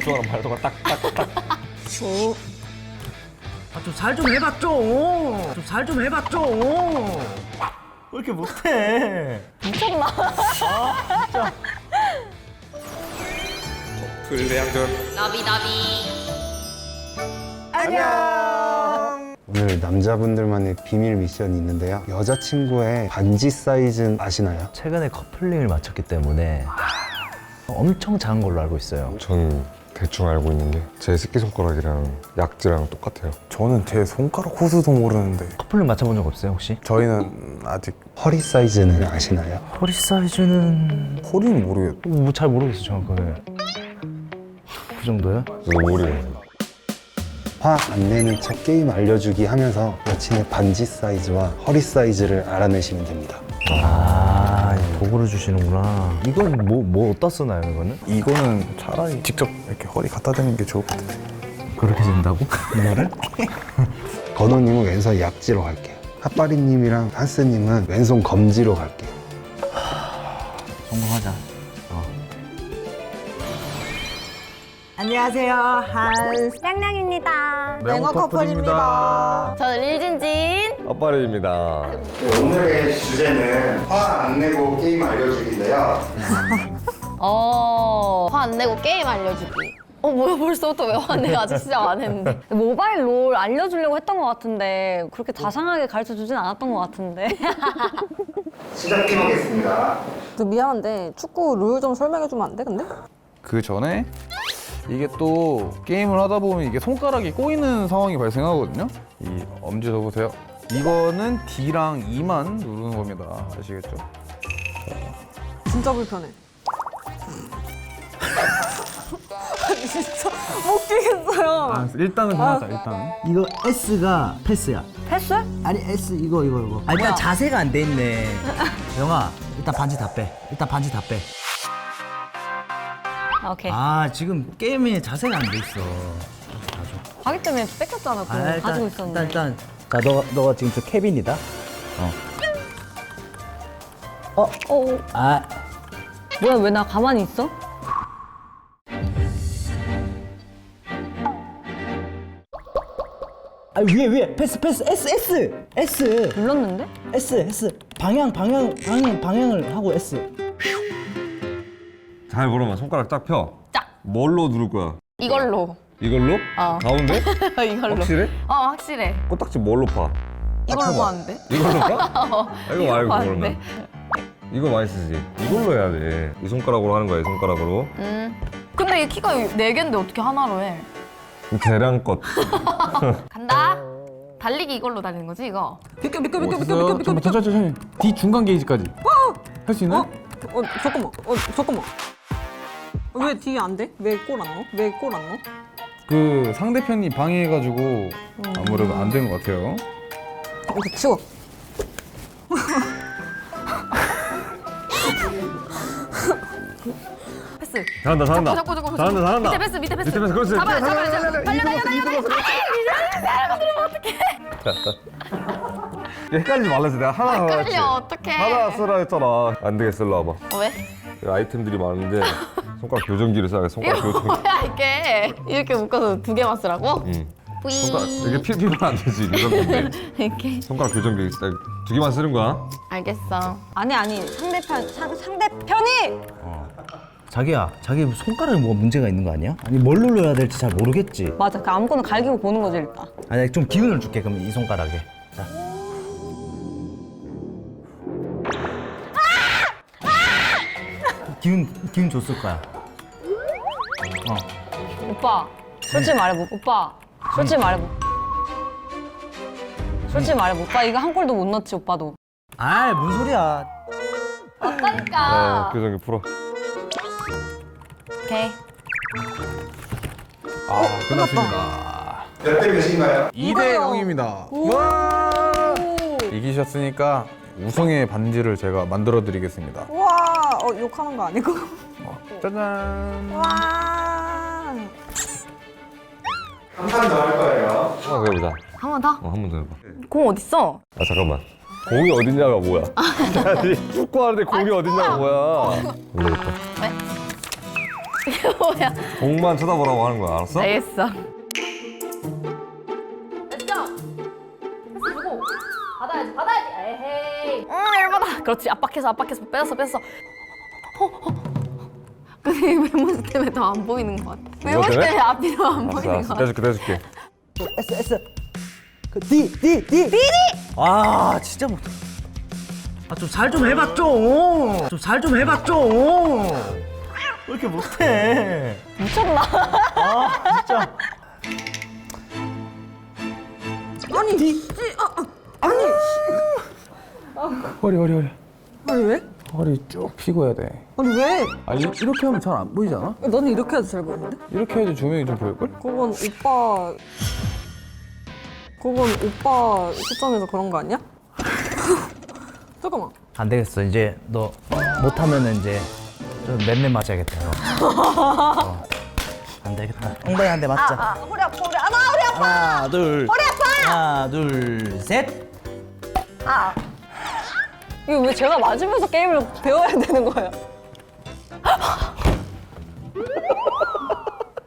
주아랑 발도가 딱딱딱 아, 좀살좀 해봐, 좀. 좀살좀 좀. 왜 이렇게 못해? 불대양전 오늘 남자분들만의 비밀 미션이 있는데요. 여자친구의 반지 사이즈는 아시나요? 최근에 커플링을 마쳤기 때문에 엄청 작은 걸로 알고 있어요. 전 대충 알고 있는 게 제 새끼손가락이랑 약지랑 똑같아요 저는 제 손가락 호수도 모르는데 커플링 맞춰본 적 없어요, 혹시? 저희는 아직 허리 사이즈는 아시나요? 허리 사이즈는 허리는 모르겠 뭐 잘 모르겠어요, 정확하게. 그 정도요? 모르겠어요 화 안 내는 척 게임 알려주기 하면서 여친의 반지 사이즈와 허리 사이즈를 알아내시면 됩니다. 아, 도구를 주시는구나. 이건 뭐, 뭐 어디다 쓰나요, 이거는? 이거는 차라리 직접 이렇게 허리 갖다 대는 게 좋을 것 같아요 그렇게 된다고? 이거를? 건호님은 왼손 약지로 갈게요. 핫바리님이랑 한스님은 왼손 검지로 갈게요. 성공하자. 어. 안녕하세요, 한. 냥냥입니다. 맹호 커플입니다 저는 릴진진. 아빠입니다 오늘의 주제는 화 안 내고 게임 알려주기인데요. 어, 화 안 내고 게임 알려주기. 어, 뭐야, 벌써부터 왜 화 내가 아직 시작 안 했는데. 모바일 롤 알려주려고 했던 것 같은데, 그렇게 자상하게 가르쳐 주진 않았던 것 같은데. 시작해보겠습니다. 그 미안한데 축구 룰 좀 설명해 주면 안 돼? 근데? 그 전에 이게 또 게임을 하다 보면 이게 손가락이 꼬이는 상황이 발생하거든요. 이 엄지 접으세요. 이거는 D랑 E만 누르는 겁니다. 아시겠죠? 진짜 불편해. 아니, 진짜 못 뛰겠어요. 일단은 하자. 일단은. 이거 S가 패스야. 패스? 아니 S 이거 이거 이거. 아, 일단 자세가 안 돼 있네. 영아, 일단 반지 다 빼. 일단 반지 다 빼. 아, 오케이. 아 지금 게임에 자세가 안 돼 있어. 하기 때문에 뺏겼잖아, 그거. 아, 가지고 있었는데. 일단 일단. 자, 너가 너가 지금 저 케빈이다. 어, 어. 아, 뭐야, 왜 나 가만히 있어? 아 위에 위에 패스 패스 S S S 눌렀는데? S S 방향 방향 방향 방향을 하고 S. 잘 보러만 손가락 딱펴 짝. 뭘로 누를 거야? 이걸로. 이걸로? 어. 가운데? 이걸로. 확실해? 어, 확실해. 코딱지 뭘로 파? 이걸로. 봤는데? 이걸로 파? 아, 이거 말고 봤는데? 그러면 이거 많이 쓰지 이걸로 해야 돼 이 손가락으로 하는 거야 이 손가락으로 음. 근데 이 키가 네 개인데 어떻게 하나로 해? 계량껏 간다. 달리기 이걸로 달리는 거지, 이거? 비켜 비켜 비켜 비켜. 비켜 비켜 비켜. 천천히 천천히. D 중간 게이지까지. 할 수 있나? 어? 어 잠깐만. 어 잠깐만. 왜 뒤에 안 돼? 왜 골 안 넣어? 왜 골 안 넣어? 그 상대편이 방해해가지고 아무래도 안 된 것 같아요. 치워. 패스. 잘한다 잘한다 잡고 잡고 잡고. 잘한다 잘한다 밑에 패스 밑에 패스. 밑에 패스 그렇지 잡아요 잡아요 잡아요. 달려 달려 달려 달려. 헷갈리지 말라서 내가 하나 헷갈려 어떡해. 하나 쓰라 했잖아 안 되겠어 일로 와봐 어, 왜? 아이템들이 많은데 손가락 교정기를 써야 돼 손가락 교정기 뭐야 이게? 이렇게 묶어서 두 개만 쓰라고? 응. 손가락 이렇게 피, 피면 안 되지 이런 이렇게. 손가락 교정기 딱 두 개만 쓰는 거야 알겠어. 아니 아니 상대편 상, 상대편이 자기야, 자기 손가락에 뭐가 문제가 있는 거 아니야? 아니 뭘 눌러야 될지 잘 모르겠지. 맞아. 그 아무거나 갈기고 보는 거지 일단. 아니 좀 기운을 줄게 그럼 이 손가락에. 자. 기운 기운 줬을 거야. 오빠 솔직히 말해봐. 오빠 솔직히 말해봐. 솔직히 말해봐. 오빠 이거 한 골도 못 넣지 오빠도. 아, 뭔 소리야? 맞다니까. 어 교정기 풀어 오케이. 아, 끝났습니다. 몇 대 몇인가요? 2대 0입니다. 이기셨으니까 우승의 반지를 제가 만들어 드리겠습니다. 와, 어 욕하는 거 아니고. 짜잔. 와. 한판 더 할 거예요. 한번 더 해보자 한 번 더. 어 한 번 더 해봐 공 어딨어? 아 잠깐만 공이 어딨냐가 뭐야 아니 축구하는데 공이 어딨냐가 뭐야 모르겠다 왜? 그게 뭐야? 공만 쳐다보라고 하는 거야 알았어? 알겠어. 됐죠? 주고 받아야지 받아야지. 에헤이. 응 열받아. 그렇지 압박해서 압박해서 뺏었어 뺏었어. 어, 어. 근데 외모 때문에 더 안 보이는 것 같아. 외모 때문에? 때문에 앞이 더 안 알았어 보이는 것 알았어 같아. 떼줄게 떼줄게 S S 그 D D D D 아 진짜 못. 아좀 살좀 해봐 좀. 좀살좀 해봐 좀. 왜 이렇게 못해? 미쳤나? 아 진짜. 아니 씨, 아, 아, 아니 허리 허리 허리 아니 왜? 허리 쭉 펴고 해야 돼 아니 왜? 아니 이렇게 하면 잘 안 보이잖아? 너는 이렇게 해도 잘 보이는데? 이렇게 해야지 조명이 좀 보일걸? 그건 오빠 그건 오빠 시점에서 그런 거 아니야? 잠깐만 안 되겠어 이제 너 못하면은 이제 좀 맴매 맞아야겠다. 너. 어. 안 되겠다. 엉덩이 한 대 맞자. 아, 허리 아파 허리 아파 허리 아파. 하나 둘. 허리 아파. 하나 둘 셋. 아. 이거 왜 제가 맞으면서 게임을 배워야 되는 거예요?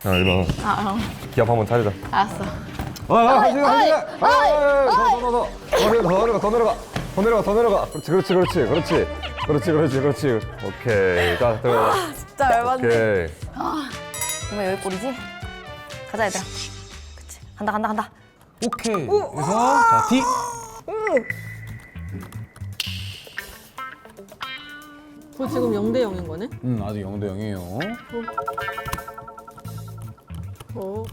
자 일어나 아, 기합 한번 차리자 알았어. 아, 아, 가지. 아, 아, 아, 더, 더, 더, 더. 더 내려가, 더 내려가, 더 내려가. 더 내려가, 더 내려가. 그렇지, 그렇지, 그렇지, 그렇지. 그렇지, 그렇지, 그렇지. 오케이. 자, 들어가. 진짜 열받네. 오케이. 왜 여기 꼴이지? 가자 얘들아. 그치. 간다 간다 간다. 오케이 그래서 자 D 저 지금 0대 0인 거네? 음 아직 0대 0이에요 어.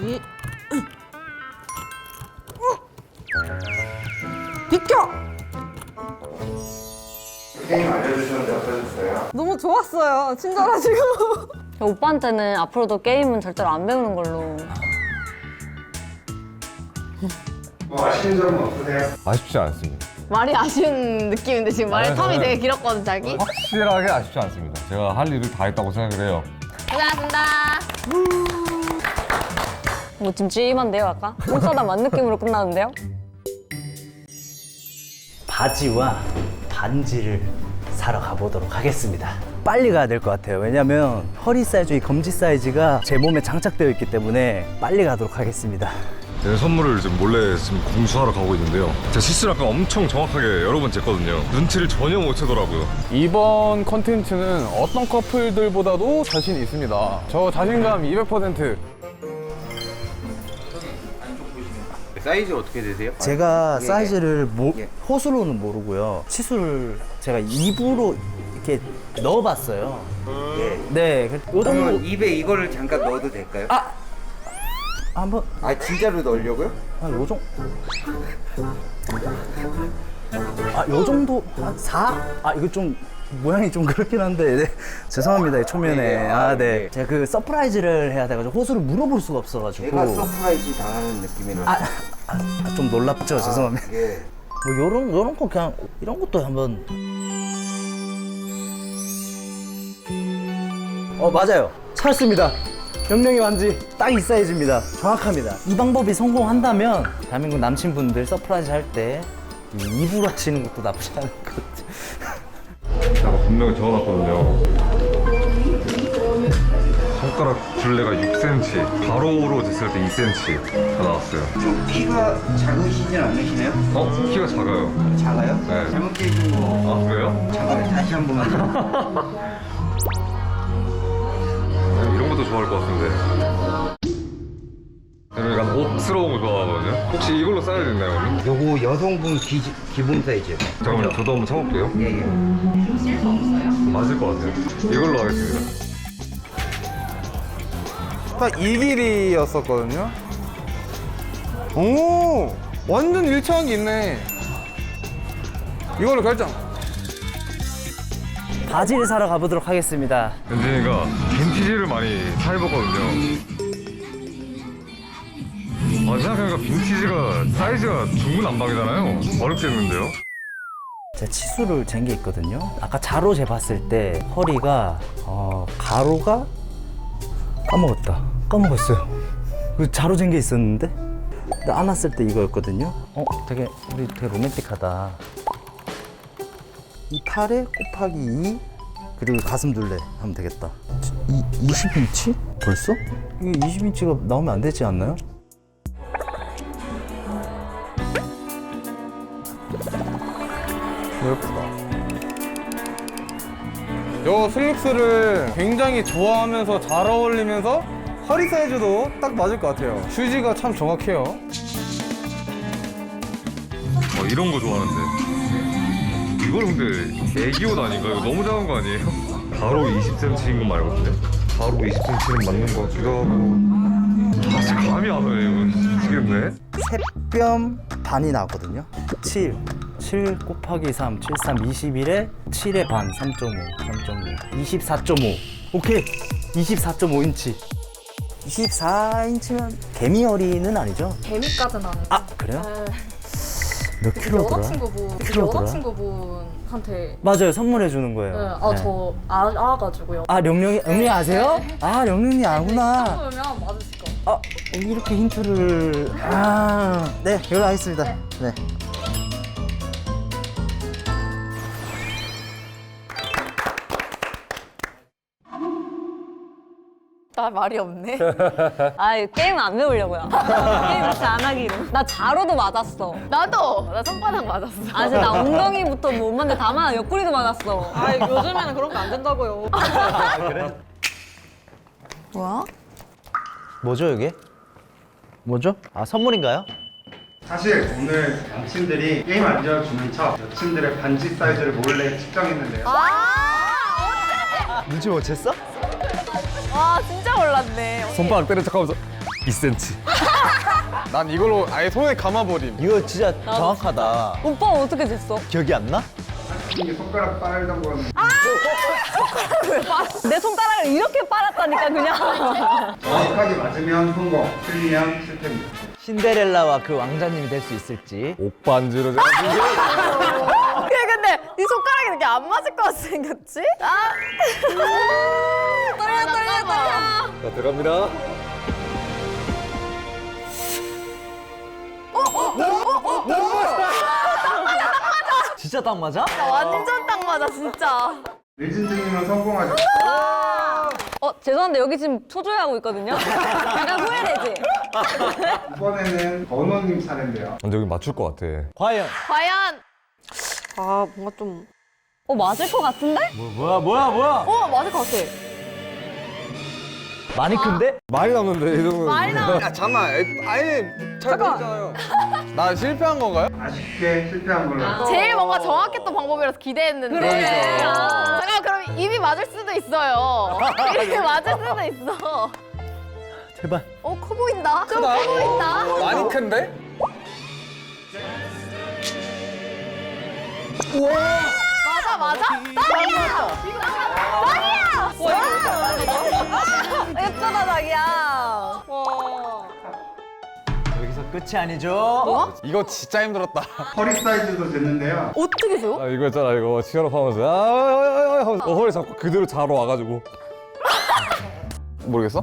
이. 비켜! 게임 알려주셨는데 어떠셨어요? 너무 좋았어요. 친절하시고. 오빠한테는 앞으로도 게임은 절대로 안 배우는 걸로. 뭐 아쉬운 점은 없으세요? 아쉽지 않습니다. 말이 아쉬운 느낌인데 지금 말의 아니, 텀이 저는- 되게 길었거든 자기. 확실하게 아쉽지 않습니다. 제가 할 일을 다 했다고 생각을 해요. 고생하셨습니다. 뭐 찜찜한데요 아까? 손싸다 만 느낌으로 끝나는데요? 바지와 반지를 사러 가보도록 하겠습니다. 빨리 가야 될 것 같아요. 왜냐면 허리 사이즈, 이 검지 사이즈가 제 몸에 장착되어 있기 때문에 빨리 가도록 하겠습니다. 제 선물을 지금 몰래 지금 공수하러 가고 있는데요. 제 실수를 아까 엄청 정확하게 여러 번 쟀거든요. 눈치를 전혀 못 채더라고요. 이번 컨텐츠는 어떤 커플들보다도 자신 있습니다 저 자신감 200% 사이즈 어떻게 되세요? 제가 예, 사이즈를 모- 예. 호수로는 모르고요. 치수를 제가 입으로 이렇게 넣어봤어요. 예. 네, 그- 요 정도 그러면 입에 이거를 잠깐 넣어도 될까요? 아, 한번 진짜로 넣으려고요? 한 요 정도. 아, 요 정도 한 4? 아, 이거 좀 모양이 좀 그렇긴 한데 네. 죄송합니다 초면에 네, 네. 아, 아, 네. 네. 제가 그 서프라이즈를 해야 돼가지고 호수를 물어볼 수가 없어가지고 내가 서프라이즈 당하는 느낌이라. 아, 아, 아, 좀 놀랍죠 죄송합니다 예. 뭐 요런 요런 거 그냥 이런 것도 한번 어 맞아요 찾았습니다 명령의 반지 딱 이 사이즈입니다 정확합니다 이 방법이 성공한다면 대한민국 남친분들 서프라이즈 할 때 입으로 하시는 것도 나쁘지 않을 것 같아요 제가 분명히 적어놨거든요. 손가락 둘레가 6cm, 가로로 쟀을 때 2cm가 나왔어요. 좀 키가 작으시진 않으시나요? 어? 키가 작아요. 작아요? 네. 잘못 깨진 거. 아, 그래요? 작아요. 다시 한 번만. 것 같은데. 저는 약간 옷스러운 거 좋아하거든요. 혹시 이걸로 사야 되나요, 그러면? 요거 여성분 기, 기본 사이즈요. 잠깐만, 저도 한번 쳐볼게요. 예, 예. 맞을 것 같아요. 이걸로 하겠습니다. 딱 이 길이였었거든요 오 완전 일치한 게 있네 이걸로 결정 바지를 사러 가보도록 하겠습니다. 연진이가 빈티지를 많이 사 입었거든요. 아, 생각해보니까 빈티지가 사이즈가 중구난방이잖아요. 어렵겠는데요? 제가 치수를 잰 게 있거든요. 아까 자로 재봤을 때 허리가 어, 가로가 까먹었다. 까먹었어요. 그 자로 잰 게 있었는데? 근데 안았을 때 이거였거든요. 어 되게 우리 되게 로맨틱하다 이 8에 곱하기 2 그리고 가슴 둘레 하면 되겠다. 이 20인치? 벌써? 이게 20인치가 나오면 안 되지 않나요? 예쁘다. 요 슬립스를 굉장히 좋아하면서 잘 어울리면서 허리 사이즈도 딱 맞을 것 같아요. 휴지가 참 정확해요. 어, 이런 거 좋아하는데. 이걸 근데 애기 옷 아닌가? 이거 너무 작은 거 아니에요? 바로 20cm인 건 말거든요? 바로 20cm는 맞는 것 같기도 하고. 사실 감이 안 오네, 이거. 미치겠네. 새뼘 반이 나왔거든요. 7. 7 곱하기 3, 7, 3, 21에 7의 반, 3.5, 3.5, 24.5. 오케이. 24.5인치. 24인치면 개미 허리는 아니죠? 개미까지는 아니고. 아, 그래요? 네. 몇 킬로더라? 여자친구분, 킬로더라? 여자친구분한테. 맞아요. 선물해 주는 거예요. 네, 아, 네. 저 알아가지고요. 아, 령령이, 은미 아세요? 아, 령령이 아구나. 그러면 맞으실 거. 아, 이렇게 힌트를. 아, 네, 연락하겠습니다. 네. 나 말이 없네. 아 게임 안 배우려고요. 게임 혹시 안 하기로. 나 자로도 맞았어. 나도! 나 손바닥 맞았어. 아 진짜 나 엉덩이부터 못 맞는데 다만 옆구리도 맞았어. 아 요즘에는 그런 거 안 된다고요. 뭐야? 뭐죠, 이게? 뭐죠? 아, 선물인가요? 사실 오늘 남친들이 게임 알려주는 척 여친들의 반지 사이즈를 몰래 측정했는데요. 아! 눈치 못 챘어? 와, 진짜 몰랐네. 손바닥 때린 척하면서 2cm. 난 이걸로 아예 손에 감아버림. 이거 진짜 정확하다. 오빠 어떻게 됐어? 기억이 안 나? 이게 손가락 빨던 거는 내 손가락을 이렇게 빨았다니까 그냥. 정확하게 맞으면 성공, 틀리면 실패입니다. 신데렐라와 그 왕자님이 될 수 있을지. 옥반지로 제가 그래, 근데 이 손가락이 이렇게 안 맞을 것 같이 생겼지? 아! 떨려, 떨려, 떨려. 자, 들어갑니다. 진짜 딱 맞아? 완전 딱 맞아, 진짜. 릴진진님은 성공하죠. 어 죄송한데 여기 지금 초조해하고 있거든요. 약간 후회되지. 이번에는 번호님 차례인데요. 근데 여기 맞출 것 같아. 과연. 과연! 아 뭔가 좀. 어 맞을 것 같은데? 뭐야, 뭐야, 뭐야? 어, 맞을 것 같아. 많이 큰데? 많이 남는데, 이 정도면. 많이 나. 야 잠만, 아예 잘 모르잖아요. 나 실패한 건가요? 아쉽게 실패한 걸로. 제일 뭔가 정확했던 방법이라서 기대했는데. 잠깐 그럼 입이 맞을 수도 있어요. 입이 맞을 수도 있어. 제발. 어, 커 보인다. 좀 커 보인다. 많이 큰데? 맞아, 맞아. 딸이야. 딸이야. 예쁘다 자기야. 여기서 끝이 아니죠? 이거 진짜 힘들었다. 허리 사이즈도 됐는데요. 어떻게 줘? 아, 이거 있잖아, 이거. 치열업 하면서. 아, 아, 아, 아, 하면서 어, 허리 잡고 그대로 자러 와가지고. 모르겠어?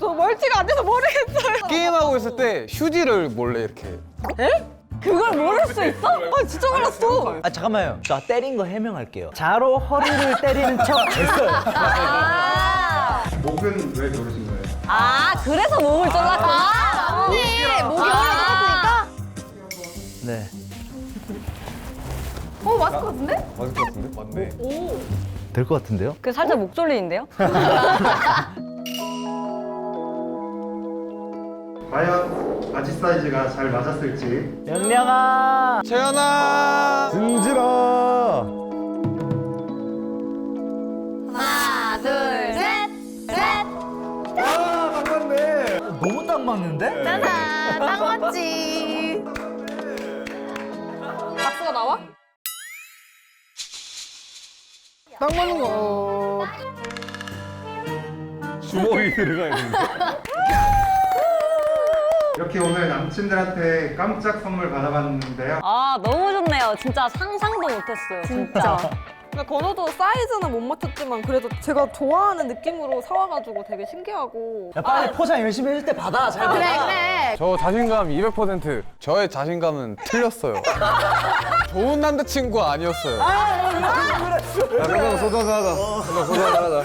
저 멀티가 안 돼서 모르겠어요. 게임하고 있을 때 휴지를 몰래 이렇게. 그걸 모를 수 있어? 아 진짜 몰랐어. 아, 잠깐만요. 저 때린 거 해명할게요. 자로 허리를 때리는 척 했어요. 아, 목은 왜 고르신 거예요? 아 그래서 몸을 잘랐구나. 아, 언니, 목이 올라갔으니까. 네. 어, 맞을 것 같은데? 맞을 것 같은데? 맞네. 될 것 같은데요? 그 살짝 목 졸리는데요? 과연 바지 사이즈가 잘 맞았을지. 영령아! 재현아. 진지라! 하나, 둘, 셋. 셋. 너무 딱 맞는데? 짜잔, 딱 맞지. 박수가 나와? 딱 맞는 거. 주먹이 들어가 있는데. 이렇게 오늘 남친들한테 깜짝 선물 받아봤는데요. 아 너무 좋네요. 진짜 상상도 못했어요. 진짜. 그러니까 건호도 사이즈는 못 맞췄지만 그래도 제가 좋아하는 느낌으로 사와가지고 되게 신기하고 야 빨리 포장 열심히 해줄 때 받아 잘 받아 그래 그래. 저 자신감 200% 저의 자신감은 틀렸어요 좋은 남자친구 아니었어요 야, 그럼 소주 한잔 하자. 그럼 소주 한잔 하자.